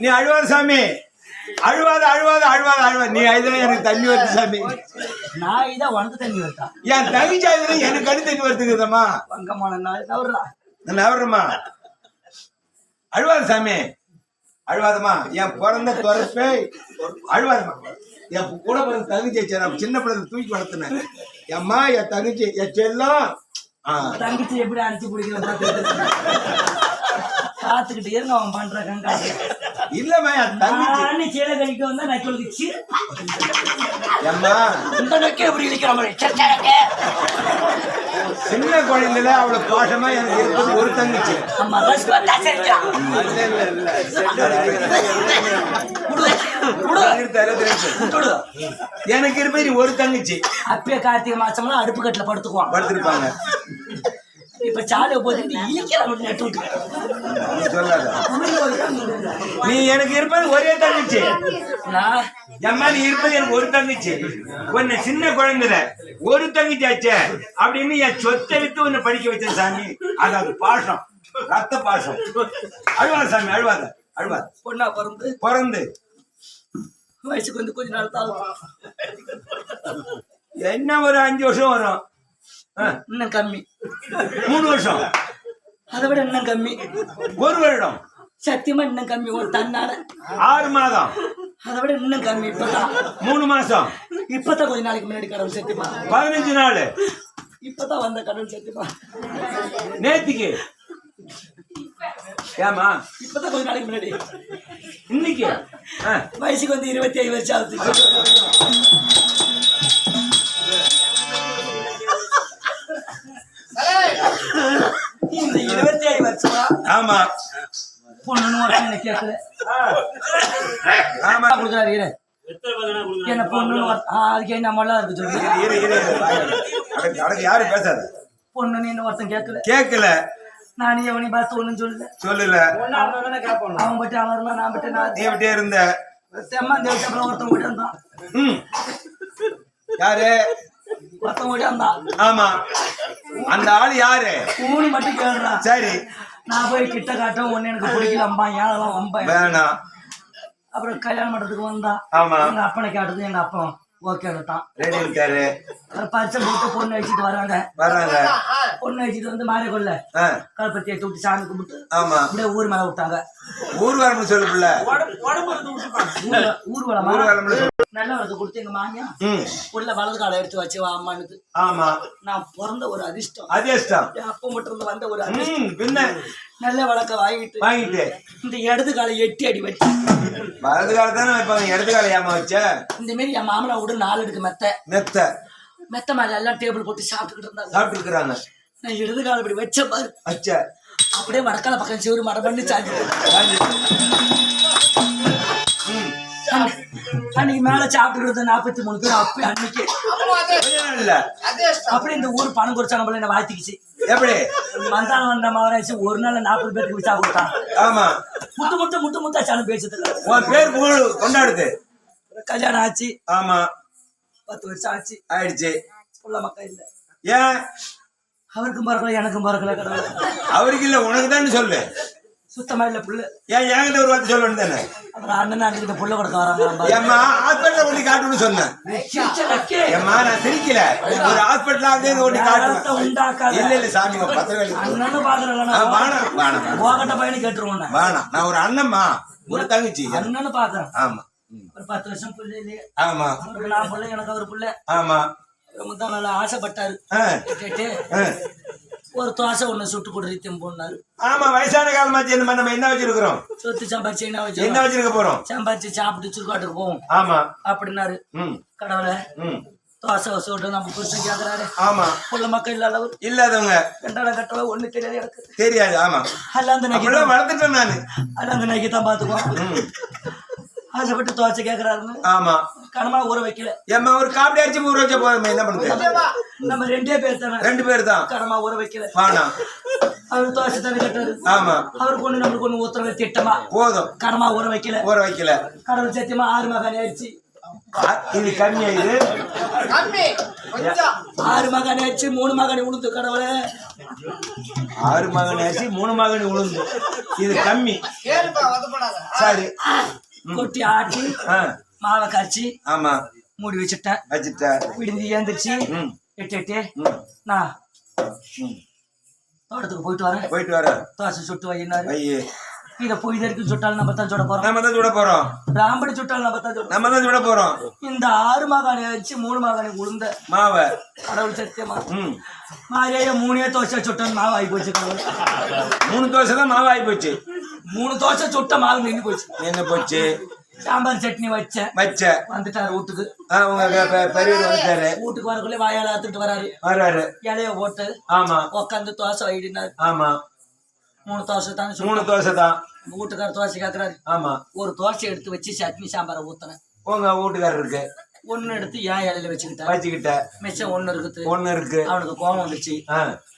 நீ அழுவாத சாமி. அழுவாத அழுவாத அழுவாத அழுவாத. நீ அழுதா எனக்கு தண்ணி வருது சாமி. நான் இதான் உனக்கு தண்ணி வருதா என் தங்கச்சி அழுது எனக்கு கண்ணு தண்ணி வருதுக்குதம்மா வங்கமான நாள் அழுவாத சாமி. அழுவாதம்மா. என் பிறந்த துறப்பே அழுவாதம்மா. என் கூட பிறந்த தங்கச்சி. நான் சின்ன பிள்ளை தூக்கி வளர்த்துனேன். எம்மா என் தங்கச்சி என் செல்லம். தங்கச்சி எப்படி அடிச்சு பிடிக்கிறோம் காத்துக்கிட்டு இருங்க அவன் பண்ற கங்காட்டு இல்லம்மா தங்கச்சி. சேலை கழிக்க வந்தா நான் சொல்லுது இந்த நக்கே எப்படி இழிக்கிற மாதிரி. சின்ன குழந்தையில அவ்வளவு பாசமா எனக்கு இருப்பது ஒரு தங்கச்சி. எனக்கு இருப்பது ஒரு தங்கச்சி. அப்பயே கார்த்திகை மாசம்லாம் அடுப்பு கட்டில படுத்துக்குவான். படுத்திருப்பாங்க. இப்ப சாலை விட்டு நீ எனக்கு இருப்பது ஒரே தங்கச்சி. நான் எம்மா நீ இருப்பது எனக்கு ஒரு தங்கச்சி. உன்னை சின்ன குழந்தைல ஒரு தங்கச்சி ஆச்சே அப்படின்னு என் சொத்தை வித்து உன்னை படிக்க வச்சேன் சாமி. அதாவது பாசம். ரத்த பாசம். அழுவாத சாமி அழுவாத அழுவாத. பொண்ணா பிறந்து? பிறந்து. வயசுக்கு வந்து கொஞ்ச நாள் தான் என்ன ஒரு அஞ்சு வருஷம் வரும். இன்னும் கம்மி. மூணு வருஷம். அதை விட இன்னும் கம்மி. ஒரு வருடம். சத்தியமா இன்னும் கம்மி ஒரு தன்னால. ஆறு மாதம். அதை விட இன்னும் கம்மி இப்பதான். மூணு மாசம் இப்பதான் கொஞ்ச நாளைக்கு முன்னாடி கடவுள் சத்தியமா பதினஞ்சு நாள். இப்பதான் வந்த கடவுள் சத்தியமா நேத்திக்கு. ஏமா இப்பதான் கொஞ்ச நாளைக்கு முன்னாடி. இன்னைக்கு? வயசுக்கு வந்து இருபத்தி ஐந்து வருஷம் ஆகுது. ஆமா பொண்ணுன்னு ஒரு என்ன கேட்கல ஆமா கொடுக்குறாரு இரு. என்ன பொண்ணுன்னு அதுக்கு நம்மளாம் இருக்கு சொல்லி யாரும் பேசாத பொண்ணுன்னு ஒருத்தன் கேட்கல கேட்கல நான் எவனி பார்த்து ஒண்ணும் சொல்லல சொல்லல அவன் பட்டு அவன் இருந்தான் நான் பட்டு நான் நீ விட்டே இருந்த செம்மா அப்புறம் ஒருத்தன் ஓடி வந்தான். யாரு ஒருத்தன் ஓடி வந்தான் ஆமா அந்த ஆள் யாரு கூணி மட்டும் கேடுறான் சரி நான் போய் கிட்ட காட்டும் ஒன்னு எனக்கு பிடிக்கல அம்பா ஏழெல்லாம் வம்பா வேணாம். அப்புறம் கல்யாணம் பண்றதுக்கு வந்தான் ஆமா. எங்க அப்பனை கேட்டது எங்க அப்பா. ஓகே தான் ரெடி இருக்காரு. பரிசை போட்டு பொண்ணு வச்சுட்டு வராங்க. வர்றாங்க பொண்ணு வச்சுட்டு வந்து மாறி கொள்ள ஆ, கல்பத்தி எடுத்து விட்டு சாமி கும்பிட்டு ஆமா. அப்படியே ஊர் மேல விட்டாங்க. ஊர்வலம்னு சொல்லு புள்ள. ஊர்வலமா? நல்ல வரது கொடுத்து எங்க மாமியா உள்ள வலது காலை எடுத்து வச்சு அம்மானுக்கு ஆமா. நான் பிறந்த ஒரு அதிர்ஷ்டம். அதிர்ஷ்டம். என் அப்பா மட்டும் இருந்து வந்த ஒரு அதிர்ஷ்டம். பின்ன? நல்ல வழக்க வாங்கிட்டு வாங்கிட்டு. இந்த இடது காலை எட்டி அடி வச்சு. வலது கால தானே வைப்பாங்க இடது கால ஏமா வச்ச? இந்த மாரி என் மாமனா விட நாலு எடுக்கு மெத்த. மெத்த. மெத்த மேல எல்லாம் டேபிள் போட்டு சாப்பிட்டுக்கிட்டு இருந்தாங்க. சாப்பிட்டு இருக்கிறாங்க. நான் இடது காலை இப்படி வச்ச பாரு. அச்ச அப்படியே வடக்கால பக்கம் சிவரு மரம் பண்ணி சாஞ்சு அன்னைக்கு மேல சாப்பிட்டு நாற்பத்தி மூணு பேர் அப்பயே அன்னைக்கு. இல்ல. அப்படியே இந்த ஊர் பணம் குறிச்சாங்க போல என்ன வாழ்த்திக்கிச்சு. எப்படி? மந்தானம் வந்த மகராசி ஒரு நாள் நாற்பது பேருக்கு விசா கொடுத்தான். ஆமா. முட்டு முட்டு முட்டு முட்டாச்சாலும் பேசுறதுல உன் பேர் புகழ் கொண்டாடுது. கல்யாணம் ஆச்சு. ஆமா. பத்து வருஷம் ஆச்சு. ஆயிடுச்சு. புள்ள மக்கள் இல்ல. ஏன்? அவருக்கும் பறக்கல எனக்கும் பறக்கல கடவுள். அவருக்கு இல்ல உனக்கு தான் சொல்லு. சுத்தமா இல்ல புள்ள. ஏன் என்கிட்ட ஒரு வார்த்தை சொல்லணும் தானே? அண்ணன் அண்ணன் புள்ள கொடுக்க வராங்க. ஹாஸ்பிட்டல காட்டுன்னு சொன்னேன். ஏம்மா நான் சிரிக்கல. ஒரு ஹாஸ்பிட்டல் காட்டுவேன். இல்ல இல்ல சாமி உன் பத்திர வேலை அண்ணனும் பாக்குறேன் வேணாம் வேணாம் போகட்ட பையனு கேட்டுருவோம் நான். வேணாம் நான் ஒரு அண்ணம்மா ஒரு தங்கச்சி. அண்ணனும் பாக்குறேன் ஆமா. ஒரு பத்து வருஷம் புள்ள ஆமா. நான் புள்ள எனக்கு அவர் புள்ள. ஆமா. ரொம்ப நல்லா ஆசைப்பட்டாரு. கேட்டு. ஒரு தோசை ஒண்ணு சுட்டு கொடுத்து திம்போன்னாரு ஆமா வயசான காலமாச்சு என்ன நம்ம என்ன வச்சிருக்கிறோம்? சொத்து சம்பாரிச்சு என்ன என்ன வச்சு வச்சிருக்க போறோம்? சம்பாரிச்சு சாப்பிட்டு சுருக்காட்டுக்கு போவோம் ஆமா. அப்படின்னாரு. கடவுளை. தோசை சுட்டு நம்ம புருஷன் கேக்குறாரு. ஆமா. புள்ள மக்கள் இல்லாத இல்லாதவங்க. ரெண்டாவது கட்டளை ஒண்ணு தெரியாது எனக்கு. தெரியாது ஆமா. அல்ல அந்த நகி வளர்த்துட்டேன் நானு. அல்ல அந்த நகி தான் பாத்துக்குவோம். ம். ஆசைப்பட்டு தோசை கேக்குறாருன்னு ஆமா. கனமா ஊற வைக்கல. ஏம்மா ஒரு காப்பி அடிச்சு ஊற வச்சா போதும் என்ன பண்ணுது நம்ம ரெண்டே பேர் தானே. ரெண்டு பேர் தான். கனமா ஊற வைக்கல. வேணாம் அவர் தோசை தானே கட்டாரு ஆமா. அவருக்கு ஒண்ணு நம்மளுக்கு ஒண்ணு ஊத்துறவை திட்டமா. போதும். கனமா ஊற வைக்கல. ஊற வைக்கல. கடவுள் சத்தியமா ஆறு மகன் ஆயிடுச்சு. இது கம்மியா இது ஆறு மகனை வச்சு மூணு மகனை உளுந்து கடவுளே. ஆறு மகன் அரிசி மூணு மகன் உளுந்து. இது கம்மி. சரி. கொட்டி ஆட்டி மாவை கரைச்சி ஆமா. மூடி வச்சுட்டேன். வச்சுட்ட விடுந்து ஏந்திரிச்சு எட்டு எட்டு. நான். தோட்டத்துக்கு போயிட்டு வரேன். போயிட்டு வர தோசை சுட்டு வையினாரு. இதை போய் இதற்கு சுட்டாலும் நம்ம தான் சுட போறோம். நம்ம தான் சுட போறோம். ராம்படி சுட்டாலும் நம்ம தான் நம்ம தான் சுட போறோம். இந்த ஆறு மகானை வச்சு மூணு மகானை உளுந்த மாவை. கடவுள் சத்தியமா? மாரியா மூணே தோசை சுட்டன் மாவு ஆகி போச்சு மூணு தோசை தான் மாவு ஆகி போச்சு. மூணு தோசை சுட்ட மாவு நின்று போச்சு. என்ன போச்சு. சாம்பார் சட்னி வச்சேன் வச்ச. வந்துட்டாரு வீட்டுக்கு. பெரியவர் வந்துட்டாரு. வீட்டுக்கு வரக்குள்ளே வாயால அத்துட்டு வராரு. வர்றாரு. இலைய போட்டு ஆமா. உட்காந்து தோசை வைடினாரு. ஆமா. மூணு தோசை தான் மூணு தோசை தான். வீட்டுக்கார தோசை கேட்கறாரு ஆமா. ஒரு தோசை எடுத்து வச்சு சட்னி சாம்பாரை ஊத்துனேன் உங்க வீட்டுக்காரருக்கு ஒன்னு எடுத்து ஏன் இலையில வச்சுக்கிட்டேன்? வச்சுக்கிட்ட. மிச்சம் ஒண்ணு இருக்குது. ஒண்ணு இருக்கு. அவனுக்கு கோவம் வந்துச்சு.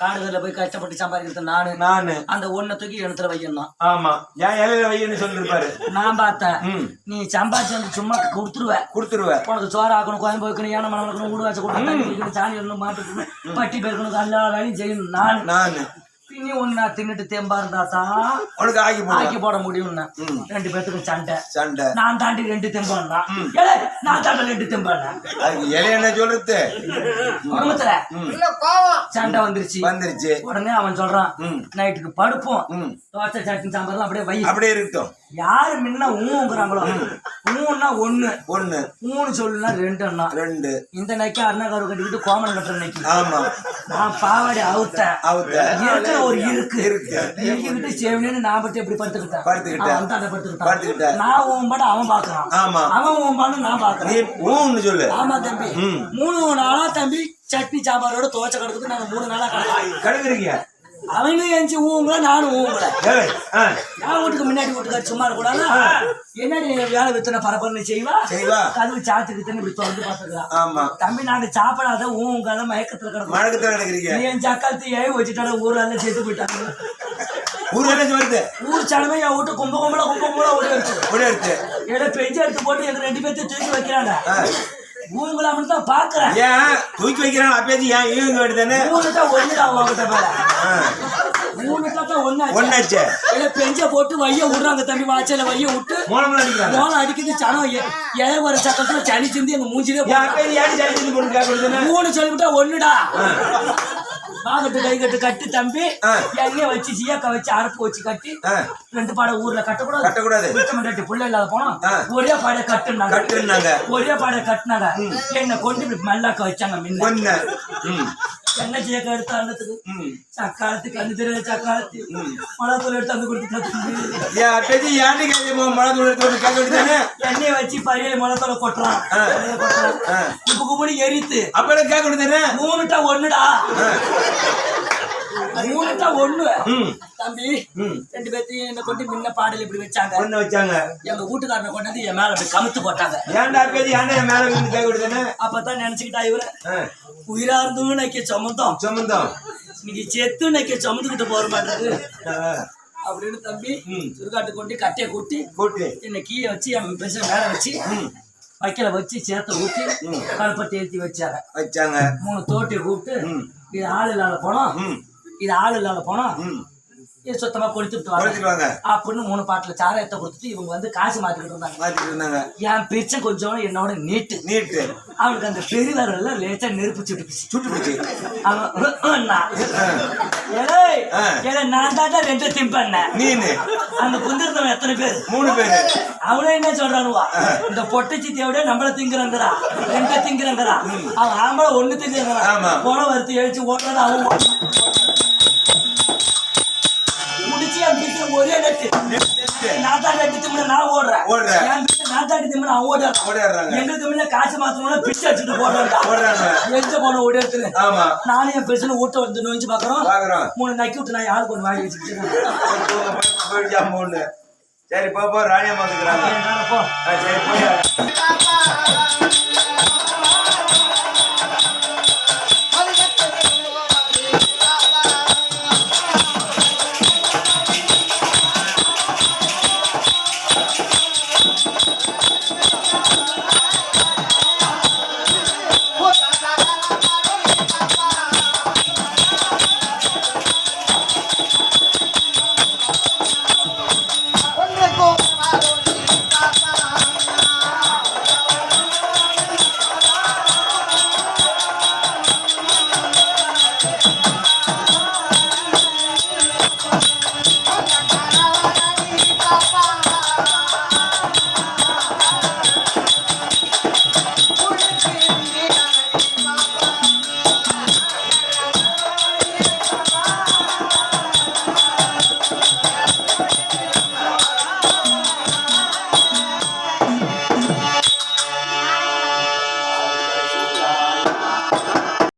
காடுகள்ல போய் கஷ்டப்பட்டு சம்பாதிக்கிறது நானு. நானு. அந்த ஒன்ன தூக்கி எடுத்துல வையணும் ஆமா. ஏன் இலையில வையன்னு சொல்லிருப்பாரு. நான் பார்த்தேன். நீ சம்பாதிச்சு வந்து சும்மா கொடுத்துருவ. கொடுத்துருவ. உனக்கு சோறு ஆக்கணும் கோயம்பு வைக்கணும் ஏன மனம் வைக்கணும் ஊடு வச்சு கொடுக்கணும் வைக்கணும் சாணி மாட்டு வைக்கணும், பட்டி பெருக்கணும் எல்லா வேலையும் செய்யணும். நான். நானு. பின்னி ஒண்ணு நான் தின்னுட்டு தெம்பா இருந்தா தான் உனக்கு ஆக்கி ஆக்கி போட முடியும்னா. ரெண்டு பேத்துக்கும் சண்டை. சண்டை. நான் தாண்டி ரெண்டு தெம்பான்னா ஏலே, நான் தாண்டி ரெண்டு தெம்பானா என்ன சொல்றது? குடும்பத்துல இல்ல கோவம். சண்டை வந்துருச்சு. வந்துருச்சு. உடனே அவன் சொல்றான் நைட்டுக்கு படுப்போம். தோசை சட்னி சாம்பார்லாம் அப்படியே வை. அப்படியே இருக்கட்டும். யாரு முன்ன ஊங்குறாங்களோ? ஊன்னா ஒண்ணு. ஒண்ணு. மூணு சொல்லுனா ரெண்டு அண்ணா. ரெண்டு. இந்த நைக்கு அண்ணாக்காரு கட்டிக்கிட்டு கோமணம் கட்டுற நைக்கு ஆமா. நான் பாவாடி அவுத்தேன். அவுத்த இருக்கிற ஒரு இருக்கு. இருக்கு. சேவனு நான் பட்டு எப்படி படுத்துக்கிட்டேன் படுத்துக்கிட்டேன். படுத்துக்கிட்டான். நான் ஊம்பாடு அவன் பாக்குறான் ஆமா. அவன் ஊம்பாடு நான் பாக்குறேன் ஊன்னு சொல்லு. ஆமா தம்பி. மூணு நாளா தம்பி சட்னி சாம்பாரோட தோசை கிடக்குது நாங்க மூணு நாளா கிடக்கு அவனும் எஞ்சி ஊங்கல நானும் ஆ, என் வீட்டுக்கு முன்னாடி வீட்டுக்கார சும்மா இருக்கக்கூடாது என்னடி வேலை வித்தனை பரபரன்னு செய்வா? செய்வா. கதவு சாத்துக்கிட்டு இப்படி திறந்து பார்த்துக்கலாம் ஆமா. தம்பி நாங்க சாப்பிடாத ஊங்கால மயக்கத்துல கிடக்கும் மழக்கத்துல கிடக்குறீங்க. நீ என் சக்காலத்து ஏன் வச்சுட்டால ஊர்ல எல்லாம் சேர்த்து போயிட்டாங்க. ஊர் என்ன வருது? ஊர் சனமே என் வீட்டு கும்ப கும்பல கும்ப கும்பல ஓடி வச்சு ஒரே எடுத்து ஏதோ பெஞ்சு எடுத்து போட்டு எங்க ரெண்டு பேர்த்தையும் தூக்கி வைக்கிறாங்க. மட்டும் தான் பாக்குறேன் ஏன்? தூக்கி வைக்கிறான் அப்பேச்சு ஏன்? இவங்க வேண்டியதானே ஊனுட்டா ஒண்ணுடா உங்ககிட்ட மேல ஊனுட்டா தான் ஒண்ணாச்சு. ஒன்னாச்சு ஏதோ பெஞ்ச போட்டு வைய விடுறாங்க தம்பி வாய்ச்சல வைய விட்டு மூலமெல்லாம் அடிக்கிறாங்க. மோளம் அடிக்குது சனம் இலைய வர சக்கத்துல சனி சிந்தி எங்க மூஞ்சிலே மூணு சொல்லிவிட்டா ஒண்ணுடா. பாகட்டு கை கட்டு கட்டி தம்பி. எண்ணெய் வச்சு சீயக்கா வச்சு அரப்பு வச்சு கட்டி ரெண்டு பாடை ஊர்ல கட்டக்கூடாது. கட்டக்கூடாது. கட்டி புள்ள இல்லாத போனோம். ஒரே பாடை கட்டுனாங்க. கட்டுனாங்க. ஒரே பாடை கட்டினாங்க. என்ன கொண்டு இப்படி மல்லாக்க வச்சாங்க முன்ன. என்ன சீயக்கா எடுத்து அண்ணத்துக்கு ம். சக்காலத்துக்கு அஞ்சு தெரியல சக்காலத்து. மலத்தூள் எடுத்து வந்து கொடுத்துட்டு ஏன் அப்பேச்சு ஏன்டி கேட்க மழை தூள் எடுத்து எண்ணெய் வச்சு பரியல மலத்தோட கொட்டுறான். கொட்டுறான். ஆ. குப்பு குப்புனு எரித்து அப்பெல்லாம் கேட்க வேண்டியதானே மூணுட்டா ஒண்ணுடா. மூணுட்டா ஒண்ணு. தம்பி ரெண்டு பேர்த்தையும் என்ன கொண்டு முன்ன பாடல் இப்படி வச்சாங்க. ஒண்ணு வச்சாங்க. எங்க வீட்டுக்காரனை கொண்டு வந்து என் மேல அப்படி கமுத்து போட்டாங்க. ஏன்டா அப்பேச்சு ஏன்டா என் மேல விழுந்து கேட்க வேண்டியதானே அப்பதான் நினைச்சுக்கிட்டா இவரு. உயிரா இருந்தும் நைக்க சம்மந்தம் சம்மந்தம் இன்னைக்கு செத்து நைக்க சம்மந்துக்கிட்டு போற மாட்டேது ஆ, அப்படின்னு தம்பி. சுருக்காட்டு கொண்டு கட்டையை கூட்டி போட்டு என்னை கீழே வச்சு என் பெருச மேல வச்சு வைக்கல வச்சு சேத்த ஊத்தி கருப்பத்தை ஏத்தி வச்சாங்க. வச்சாங்க. மூணு தோட்டி கூப்பிட்டு. இது ஆள் இல்லாத போனோம் இது ஆள் இல்லாத போனோம் சுத்தமா கொடுத்துட்டு வாங்க. அப்படின்னு மூணு பாட்டுல சாராயத்தை கொடுத்துட்டு இவங்க வந்து காசு மாத்திக்கிட்டு இருந்தாங்க. மாத்திட்டு இருந்தாங்க. என் பிச்சை கொஞ்சம் என்னோட நீட்டு. நீட்டு. அவனுக்கு அந்த பெரியவரெல்லாம் லேசா நெருப்பு சுட்டு அவன் நான். தாண்டா ரெண்டு திம்பண்ண நீனு. அந்த குந்திருந்தவன் எத்தனை பேர்? மூணு பேரு. அவனே என்ன சொல்றானுவா? இந்த பொட்டச்சி தேவையோட நம்மள திங்குறங்கிறா. ரெண்டு திங்குறங்கிறா. அவன் ஆம்பளை ஒண்ணு ஆமா. திங்குறான் போன வருத்தி எழுச்சி ஓடுறது அவன் நான் ஓடுறேன். ஓடுற. என் நான் தாண்டி திமுறை அவன் ஓடுறான். ஓடிடுறாங்க எங்களுக்கு முன்ன காசு மாத்தணும்னா பிச்சை அடிச்சுட்டு போடுறாங்க ஓடுறாங்க. எங்க போன ஆமா. நானும் என் பிரச்சனை ஊட்ட வந்து நோஞ்சு பாக்குறோம் பாக்குறோம் மூணு நக்கி விட்டு நான் யாருக்கு ஒன்று வாங்கி வச்சுக்கிட்டு சரி போ போ போ ஆ, சரி போய்.